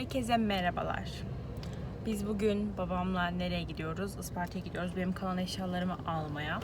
Herkese merhabalar. Biz bugün babamla nereye gidiyoruz? Isparta'ya gidiyoruz. Benim kalan eşyalarımı almaya.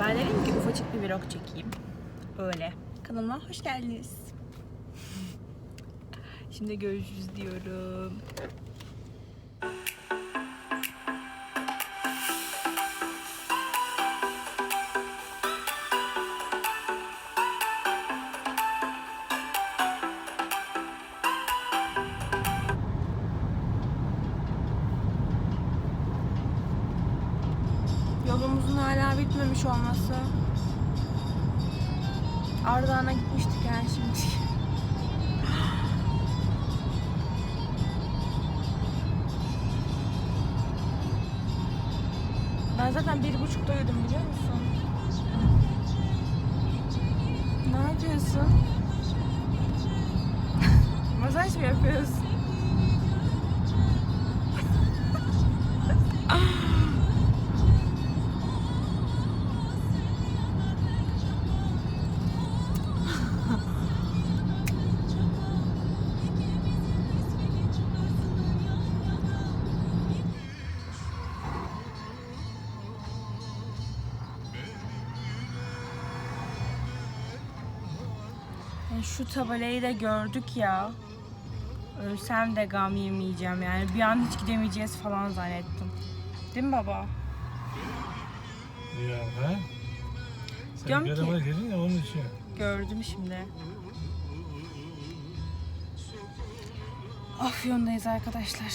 Ben dedim ki ufacık bir vlog çekeyim. Öyle. Kanalıma hoş geldiniz. Şimdi görüşürüz diyorum. Yolumuzun hala bitmemiş olması. Ardahan'a gitmiştik yani şimdi. Ben zaten bir buçukta uyudum biliyor musun? Ne yapıyorsun? Masaj mı yapıyorsun? şu tabelayı da gördük ya. Ölsem de gam yemeyeceğim yani. Bir an hiç gidemeyeceğiz falan zannettim. Değil mi baba? Ya ben? Sen Diyorum bir ki- araba dedin ya onun için. Gördüm şimdi. Afyon'dayız arkadaşlar.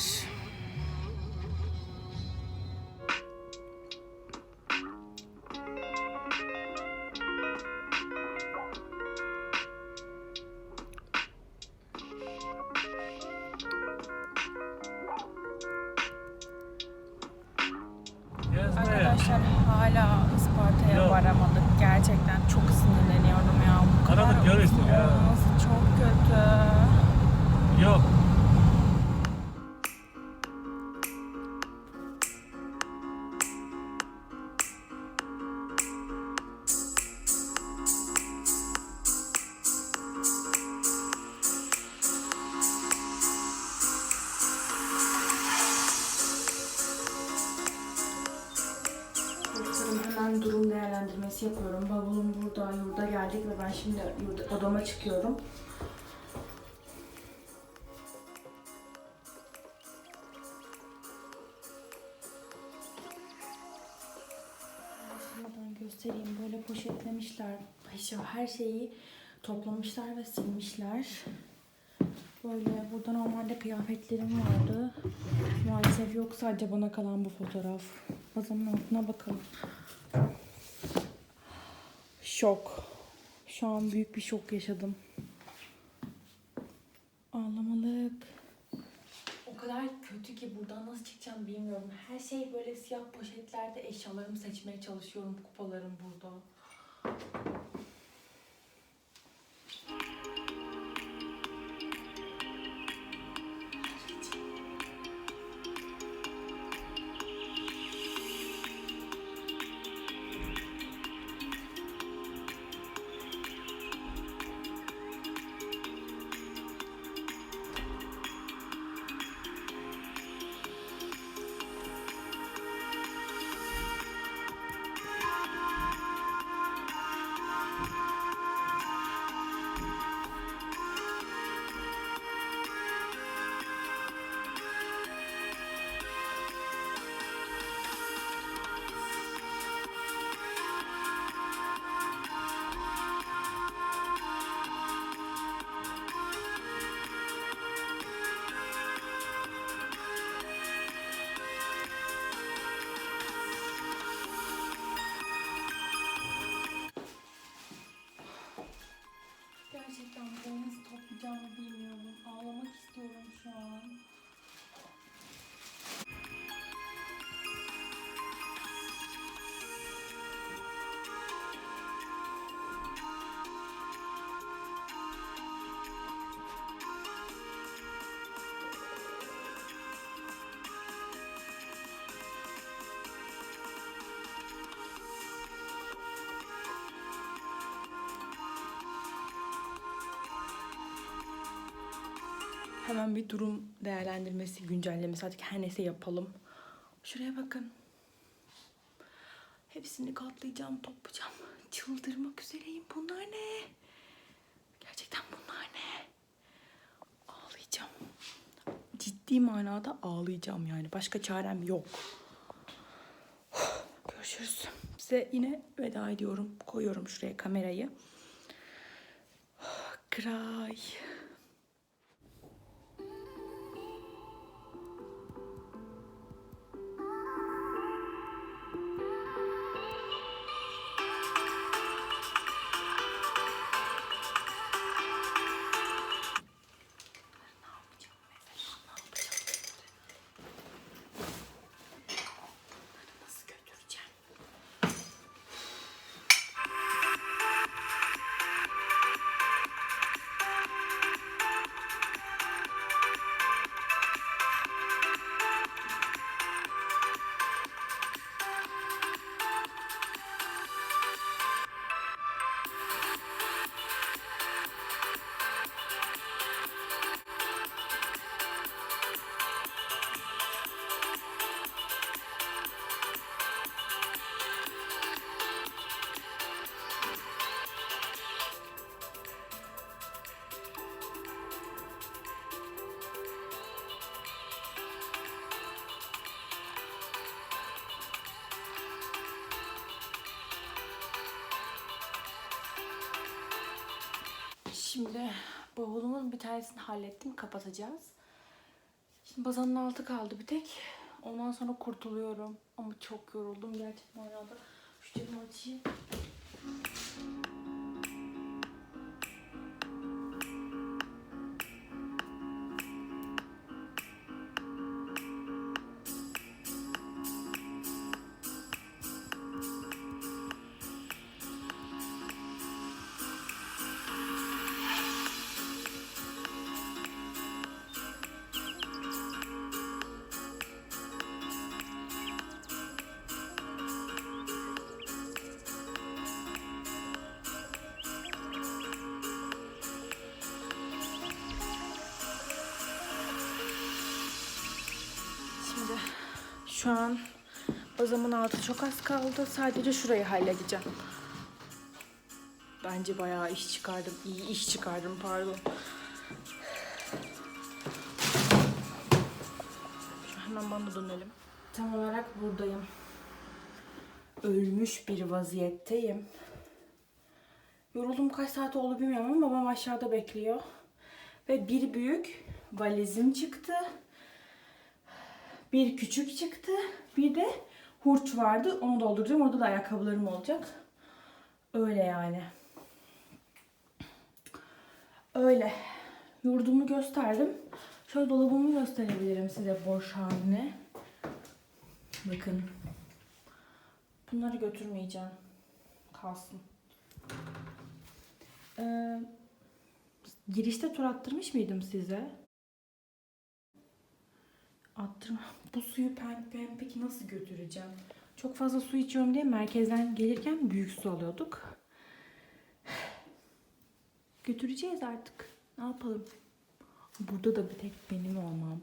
Hala Isparta'ya varamadık. Gerçekten çok sinirleniyorum ya. Bu kadar işte ya. çok kötü. Yok. Hemen durum değerlendirmesi yapıyorum. Bavulum burada, yurda geldik ve ben şimdi yurda, odama çıkıyorum. Başlamadan göstereyim. Böyle poşetlemişler. Her şeyi toplamışlar ve silmişler. Böyle burada normalde kıyafetlerim vardı. Maalesef yok sadece bana kalan bu fotoğraf. Masanın altına bakalım. Şok. Şu an büyük bir şok yaşadım. Ağlamalık. O kadar kötü ki buradan nasıl çıkacağım bilmiyorum. Her şey böyle siyah poşetlerde eşyalarımı seçmeye çalışıyorum. Kupalarım burada. Hemen bir durum değerlendirmesi, güncellemesi artık her neyse yapalım. Şuraya bakın. Hepsini katlayacağım, toplayacağım. Çıldırmak üzereyim. Bunlar ne? Gerçekten bunlar ne? Ağlayacağım. Ciddi manada ağlayacağım yani. Başka çarem yok. Görüşürüz. Size yine veda ediyorum. Koyuyorum şuraya kamerayı. Cry. Şimdi bavulumun bir tanesini hallettim. Kapatacağız. Şimdi bazanın altı kaldı bir tek. Ondan sonra kurtuluyorum. Ama çok yoruldum gerçekten arada. Şu camı açayım. Şu an bazamın altı çok az kaldı. Sadece şurayı halledeceğim. Bence bayağı iş çıkardım. İyi iş çıkardım pardon. Şu hemen bana dönelim. Tam olarak buradayım. Ölmüş bir vaziyetteyim. Yoruldum kaç saat oldu bilmiyorum ama babam aşağıda bekliyor. Ve bir büyük valizim çıktı. Bir küçük çıktı. Bir de hurç vardı. Onu dolduracağım. Orada da ayakkabılarım olacak. Öyle yani. Öyle. Yurdumu gösterdim. Şöyle dolabımı gösterebilirim size boş halini. Bakın. Bunları götürmeyeceğim. Kalsın. Ee, girişte tur attırmış mıydım size? Attırma. Bu suyu ben, ben peki nasıl götüreceğim? Çok fazla su içiyorum diye merkezden gelirken büyük su alıyorduk. Götüreceğiz artık. Ne yapalım? Burada da bir tek benim olmam.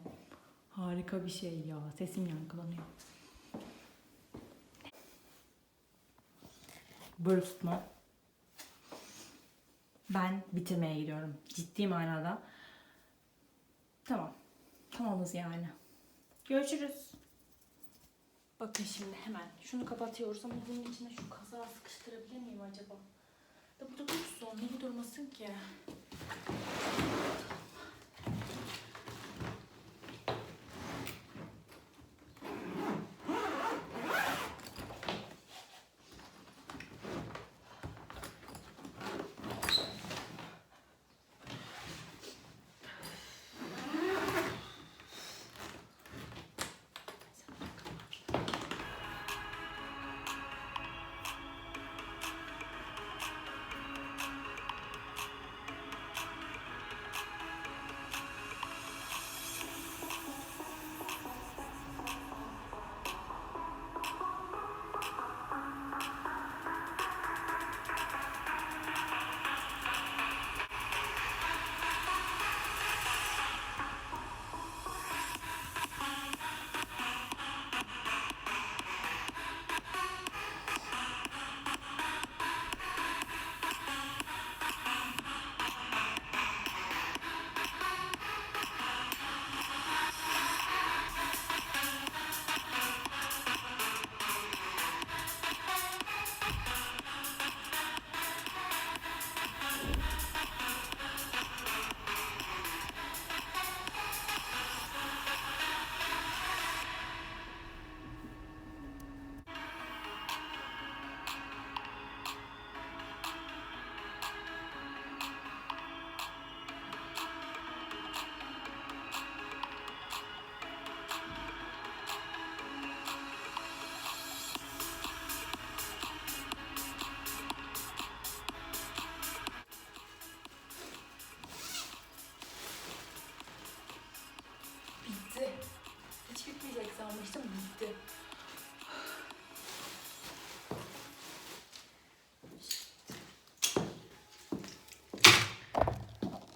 Harika bir şey ya. Sesim yankılanıyor. Böyle tutma. Ben bitirmeye gidiyorum. Ciddi manada. Tamam. Tamamız yani. Görüşürüz. Bakın şimdi hemen şunu kapatıyoruz ama bunun içine şu kazağı sıkıştırabilir miyim acaba? Da burada dursun. Niye durmasın ki?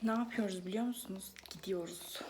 Ne yapıyoruz biliyor musunuz? Gidiyoruz.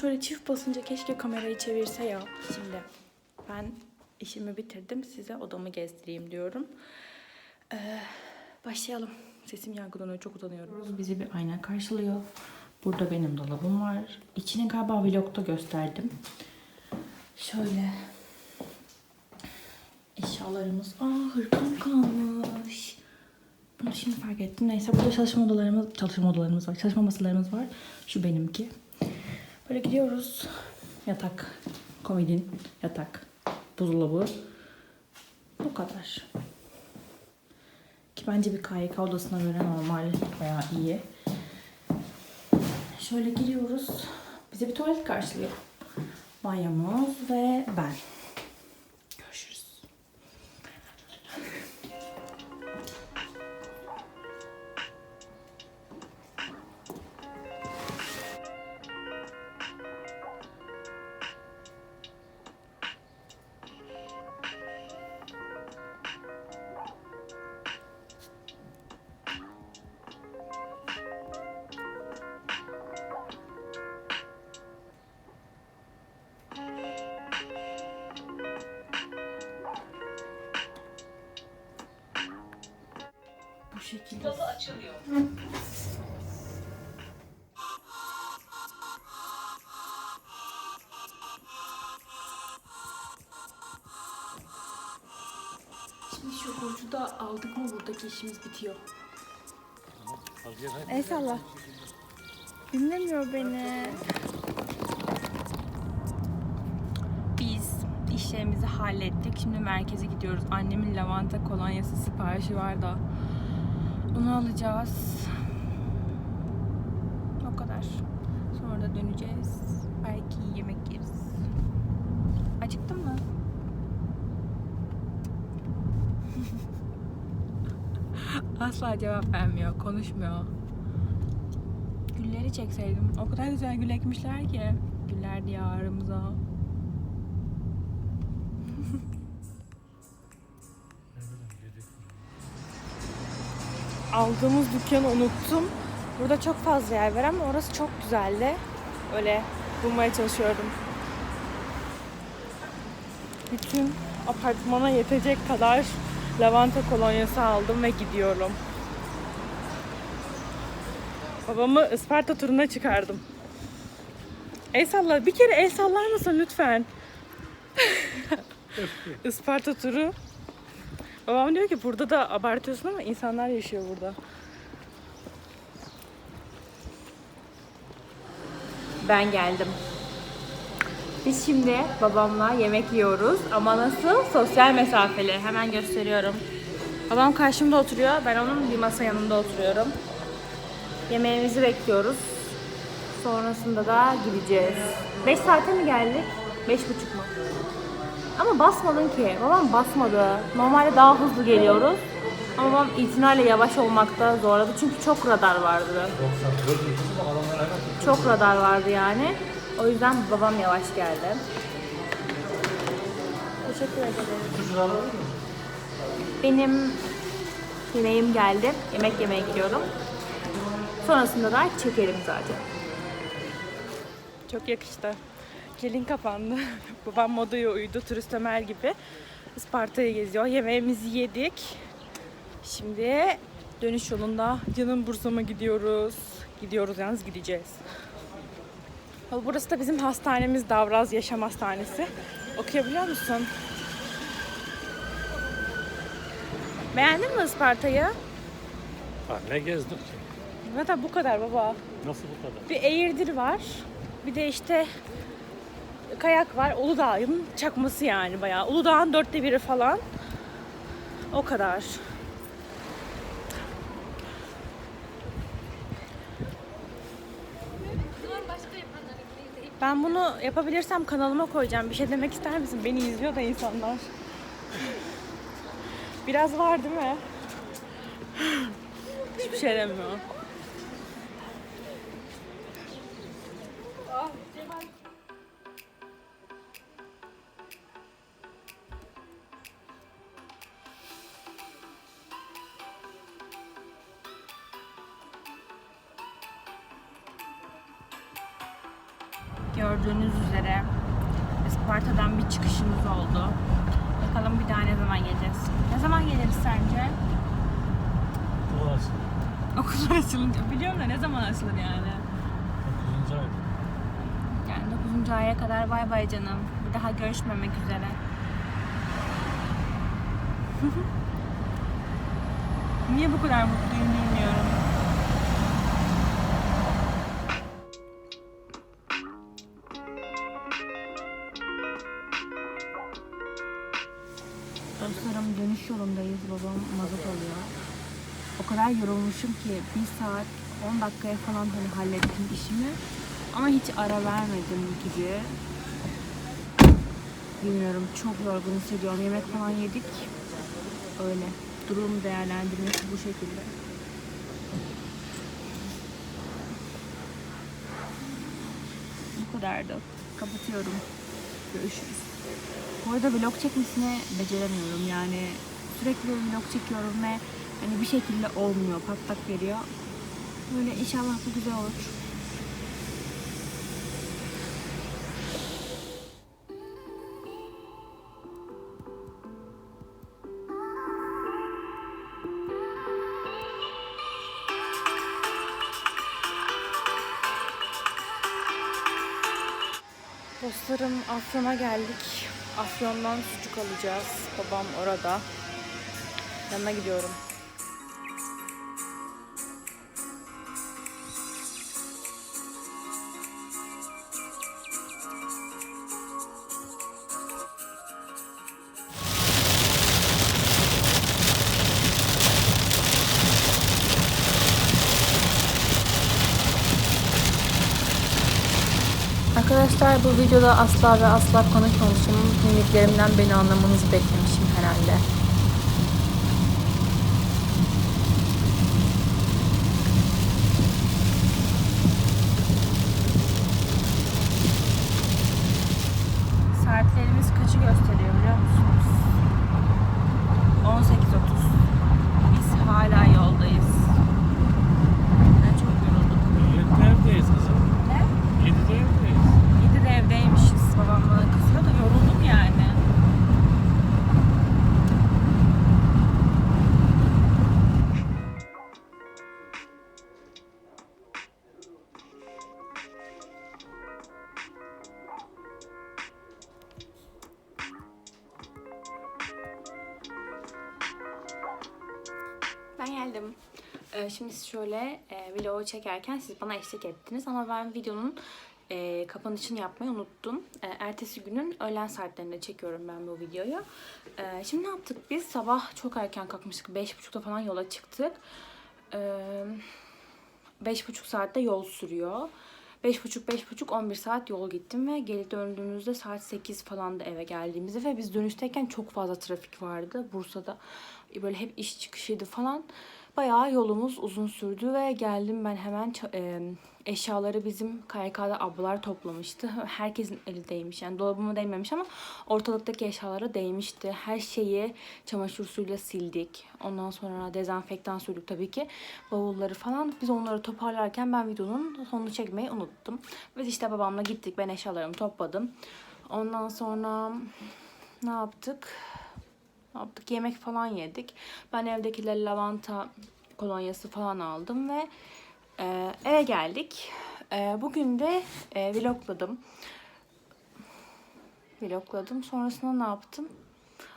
Şöyle çift basınca keşke kamerayı çevirse ya. Şimdi ben işimi bitirdim. Size odamı gezdireyim diyorum. Ee, başlayalım. Sesim yankılanıyor. Çok utanıyorum. Bizi bir ayna karşılıyor. Burada benim dolabım var. İçini galiba vlogda gösterdim. Şöyle eşyalarımız. Aa hırkam kalmış. Bunu şimdi fark ettim. Neyse burada çalışma odalarımız, çalışma odalarımız var. Çalışma masalarımız var. Şu benimki. Böyle gidiyoruz. Yatak, komodin, yatak, buzdolabı. Bu kadar. Ki bence bir KYK odasına göre normal veya iyi. Şöyle giriyoruz. Bize bir tuvalet karşılıyor. Banyomuz ve ben. Şekilde. Şimdi şu borcu da aldık mı buradaki işimiz bitiyor. Eyvallah. Dinlemiyor beni. Biz işlerimizi hallettik. Şimdi merkeze gidiyoruz. Annemin lavanta kolonyası siparişi var da. Onu alacağız. O kadar. Sonra da döneceğiz. Belki yemek yeriz. Acıktın mı? Asla cevap vermiyor, konuşmuyor. Gülleri çekseydim. O kadar güzel gül ekmişler ki. Güller diyarımıza. Aldığımız dükkanı unuttum. Burada çok fazla yer var ama orası çok güzeldi. Öyle bulmaya çalışıyorum. Bütün apartmana yetecek kadar lavanta kolonyası aldım ve gidiyorum. Babamı Isparta turuna çıkardım. El salla. Bir kere el sallar mısın lütfen? Isparta turu. Babam diyor ki burada da abartıyorsun ama insanlar yaşıyor burada. Ben geldim. Biz şimdi babamla yemek yiyoruz ama nasıl? Sosyal mesafeli. Hemen gösteriyorum. Babam karşımda oturuyor. Ben onun bir masa yanında oturuyorum. Yemeğimizi bekliyoruz. Sonrasında da gideceğiz. 5 saate mi geldik? 5,5 mu? Ama basmadın ki. Babam basmadı. Normalde daha hızlı geliyoruz. Ama babam itinayla yavaş olmakta zorladı. Çünkü çok radar vardı. Çok radar vardı yani. O yüzden babam yavaş geldi. Teşekkür ederim. Benim yemeğim geldi. Yemek yemeye gidiyorum. Sonrasında da çekerim zaten. Çok yakıştı. Gelin kapandı. Babam modaya uydu. Turist Ömer gibi. Isparta'yı geziyor. Yemeğimizi yedik. Şimdi dönüş yolunda canım Bursa'ma gidiyoruz. Gidiyoruz yalnız gideceğiz. Burası da bizim hastanemiz Davraz Yaşam Hastanesi. Okuyabiliyor musun? Beğendin mi Isparta'yı? Ha, ne gezdik ki? Zaten bu kadar baba. Nasıl bu kadar? Bir Eğirdir var. Bir de işte kayak var. Uludağ'ın çakması yani bayağı. Uludağ'ın dörtte biri falan. O kadar. Ben bunu yapabilirsem kanalıma koyacağım. Bir şey demek ister misin? Beni izliyor da insanlar. Biraz var değil mi? Hiçbir şey demiyor. Oldu. Bakalım bir daha ne zaman geleceğiz? Ne zaman geliriz sence? Orası. Okullar açılınca. Biliyorum da ne zaman açılır yani? 9. ay. Yani 9. aya kadar bay bay canım. Bir daha görüşmemek üzere. Niye bu kadar mutluyum bilmiyorum. O kadar yorulmuşum ki bir saat 10 dakikaya falan hani hallettim işimi. Ama hiç ara vermedim gibi. Bilmiyorum çok yorgun hissediyorum. Yemek falan yedik. Öyle. Durum değerlendirmesi bu şekilde. Bu kadardı. Kapatıyorum. Görüşürüz. Bu arada vlog çekmesini beceremiyorum. Yani sürekli vlog çekiyorum ve hani bir şekilde olmuyor. Patlak veriyor. Böyle inşallah bu güzel olur. Dostlarım Afyon'a geldik. Afyon'dan sucuk alacağız. Babam orada. Yanına gidiyorum. Videoda asla ve asla konuşmamışım. Mimiklerimden beni anlamanızı beklemişim herhalde. Geldim. Ee, şimdi şöyle e, vlogu çekerken siz bana eşlik ettiniz ama ben videonun e, kapanışını yapmayı unuttum. E, ertesi günün öğlen saatlerinde çekiyorum ben bu videoyu. E, şimdi ne yaptık biz? Sabah çok erken kalkmıştık. 5.30'da falan yola çıktık. E, 5.5 saatte yol sürüyor. 5.30-5.30 11 saat yol gittim ve geri döndüğümüzde saat 8 falan da eve geldiğimizde ve biz dönüşteyken çok fazla trafik vardı. Bursa'da böyle hep iş çıkışıydı falan. Bayağı yolumuz uzun sürdü ve geldim ben hemen e, eşyaları bizim KYK'da ablalar toplamıştı. Herkesin eli değmiş yani dolabıma değmemiş ama ortalıktaki eşyalara değmişti. Her şeyi çamaşır suyuyla sildik. Ondan sonra dezenfektan sürdük tabii ki. Bavulları falan. Biz onları toparlarken ben videonun sonunu çekmeyi unuttum. Biz işte babamla gittik. Ben eşyalarımı topladım. Ondan sonra ne yaptık? Yaptık? Yemek falan yedik. Ben evdekileri lavanta kolonyası falan aldım ve e, eve geldik. E, bugün de e, vlogladım. Vlogladım. Sonrasında ne yaptım?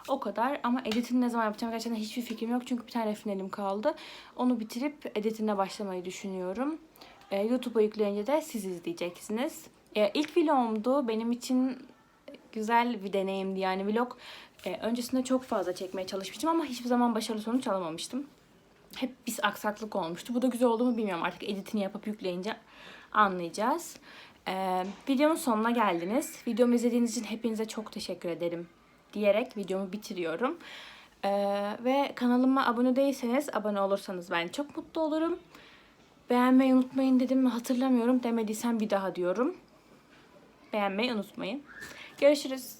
O kadar ama editini ne zaman yapacağım gerçekten hiçbir fikrim yok. Çünkü bir tane finalim kaldı. Onu bitirip editine başlamayı düşünüyorum. E, YouTube'a yükleyince de siz izleyeceksiniz. E, ilk vlogumdu. Benim için güzel bir deneyimdi yani vlog. e, öncesinde çok fazla çekmeye çalışmıştım ama hiçbir zaman başarılı sonuç alamamıştım. Hep bir aksaklık olmuştu. Bu da güzel oldu mu bilmiyorum. Artık editini yapıp yükleyince anlayacağız. E, videomun sonuna geldiniz. Videomu izlediğiniz için hepinize çok teşekkür ederim diyerek videomu bitiriyorum. E, ve kanalıma abone değilseniz abone olursanız ben çok mutlu olurum. Beğenmeyi unutmayın dedim mi hatırlamıyorum. Demediysem bir daha diyorum. Beğenmeyi unutmayın. Görüşürüz.